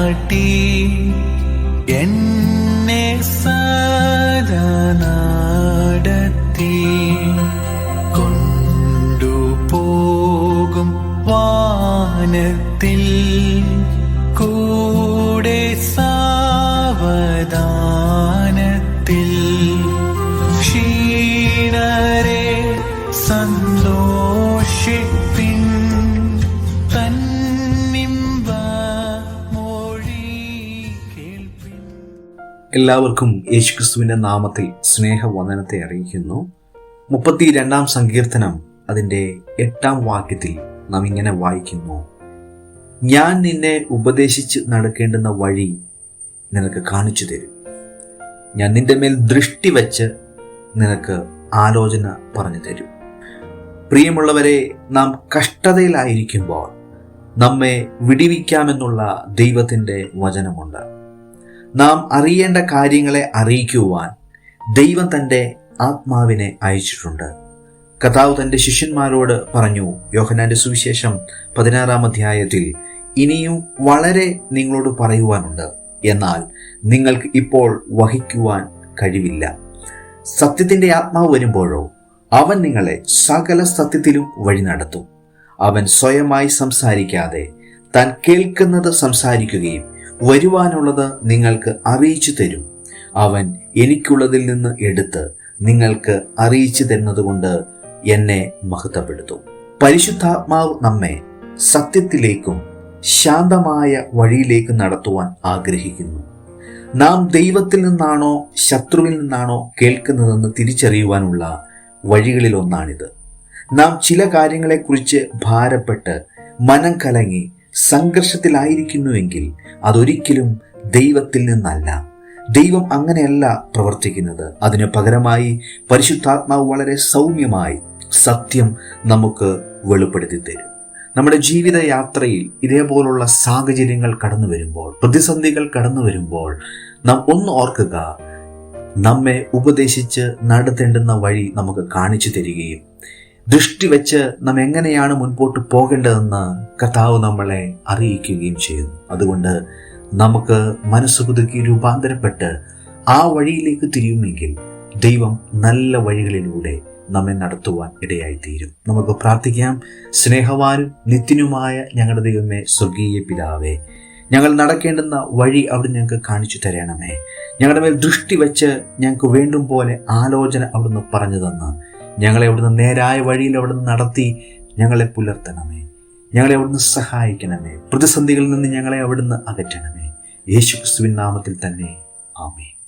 കാട്ടി എന്നെ സാരനാടത്തി കൊണ്ടുപോകും വാനത്തിൽ എല്ലാവർക്കും യേശുക്രിസ്തുവിന്റെ നാമത്തിൽ സ്നേഹവന്ദനത്തെ അറിയിക്കുന്നു. മുപ്പത്തി രണ്ടാം സങ്കീർത്തനം അതിന്റെ എട്ടാം വാക്യത്തിൽ നാം ഇങ്ങനെ വായിക്കുന്നു. ഞാൻ നിന്നെ ഉപദേശിച്ച് നടക്കേണ്ടുന്ന വഴി നിനക്ക് കാണിച്ചു തരും. ഞാൻ നിന്റെ മേൽ ദൃഷ്ടി വച്ച് നിനക്ക് ആലോചന പറഞ്ഞു തരും. പ്രിയമുള്ളവരെ നാം കഷ്ടതയിലായിരിക്കുമ്പോൾ നമ്മെ വിടിവിക്കാമെന്നുള്ള ദൈവത്തിന്റെ വചനമുണ്ട്. നാം അറിയേണ്ട കാര്യങ്ങളെ അറിയിക്കുവാൻ ദൈവം തന്റെ ആത്മാവിനെ അയച്ചിട്ടുണ്ട്. കഥാവ് തന്റെ ശിഷ്യന്മാരോട് പറഞ്ഞു യോഹനാന്റെ സുവിശേഷം പതിനാറാം അധ്യായത്തിൽ ഇനിയും വളരെ നിങ്ങളോട് പറയുവാനുണ്ട്. എന്നാൽ നിങ്ങൾക്ക് ഇപ്പോൾ വഹിക്കുവാൻ കഴിവില്ല. സത്യത്തിന്റെ ആത്മാവ് വരുമ്പോഴോ അവൻ നിങ്ങളെ സകല സത്യത്തിലും വഴി നടത്തും. അവൻ സ്വയമായി സംസാരിക്കാതെ താൻ കേൾക്കുന്നത് സംസാരിക്കുകയും വരുവാനുള്ളത് നിങ്ങൾക്ക് അറിയിച്ചു തരും. അവൻ എനിക്കുള്ളതിൽ നിന്ന് എടുത്ത് നിങ്ങൾക്ക് അറിയിച്ചു തരുന്നതുകൊണ്ട് എന്നെ മഹത്വപ്പെടുത്തും. പരിശുദ്ധാത്മാവ് നമ്മെ സത്യത്തിലേക്കും ശാന്തമായ വഴിയിലേക്ക് നടത്തുവാൻ ആഗ്രഹിക്കുന്നു. നാം ദൈവത്തിൽ നിന്നാണോ ശത്രുവിൽ നിന്നാണോ കേൾക്കുന്നതെന്ന് തിരിച്ചറിയുവാനുള്ള വഴികളിലൊന്നാണിത്. നാം ചില കാര്യങ്ങളെക്കുറിച്ച് ഭാരപ്പെട്ട് മനം കലങ്ങി സംഘർഷത്തിലായിരിക്കുന്നുവെങ്കിൽ അതൊരിക്കലും ദൈവത്തിൽ നിന്നല്ല. ദൈവം അങ്ങനെയല്ല പ്രവർത്തിക്കുന്നത്. അതിന് പകരമായി പരിശുദ്ധാത്മാവ് വളരെ സൗമ്യമായി സത്യം നമുക്ക് വെളിപ്പെടുത്തി തരും. നമ്മുടെ ജീവിതയാത്രയിൽ ഇതേപോലുള്ള സാഹചര്യങ്ങൾ കടന്നു വരുമ്പോൾ പ്രതിസന്ധികൾ കടന്നു വരുമ്പോൾ നാം ഒന്ന് ഓർക്കുക നമ്മെ ഉപദേശിച്ച് നടത്തേണ്ടുന്ന വഴി നമുക്ക് കാണിച്ചു തരികയും ദൃഷ്ടി വെച്ച് നാം എങ്ങനെയാണ് മുൻപോട്ട് പോകേണ്ടതെന്ന് കർത്താവ് നമ്മളെ അറിയിക്കുകയും ചെയ്യുന്നു. അതുകൊണ്ട് നമുക്ക് മനസ്സ് പുതുക്കി രൂപാന്തരപ്പെട്ട് ആ വഴിയിലേക്ക് തിരിയുമെങ്കിൽ ദൈവം നല്ല വഴികളിലൂടെ നമ്മെ നടത്തുവാൻ ഇടയായിത്തീരും. നമുക്ക് പ്രാർത്ഥിക്കാം. സ്നേഹവാനും നിത്യനുമായ ഞങ്ങളുടെ ദൈവമേ സ്വർഗീയ പിതാവേ ഞങ്ങൾ നടക്കേണ്ടുന്ന വഴി അവിടെ ഞങ്ങൾക്ക് കാണിച്ചു തരണമേ. ഞങ്ങളുടെ മേൽ ദൃഷ്ടി വെച്ച് ഞങ്ങൾക്ക് വേണ്ടും പോലെ ആലോചന അവിടുന്ന് പറഞ്ഞു തന്ന് ഞങ്ങളെ അവിടുന്ന് നേരായ വഴിയിൽ അവിടുന്ന് നടത്തി ഞങ്ങളെ പുലർത്തണമേ. ഞങ്ങളെ അവിടുന്ന് സഹായിക്കണമേ. പ്രതിസന്ധികളിൽ നിന്ന് ഞങ്ങളെ അവിടുന്ന് അകറ്റണമേ. യേശുക്രിസ്തുവിൻ നാമത്തിൽ തന്നെ. ആമേ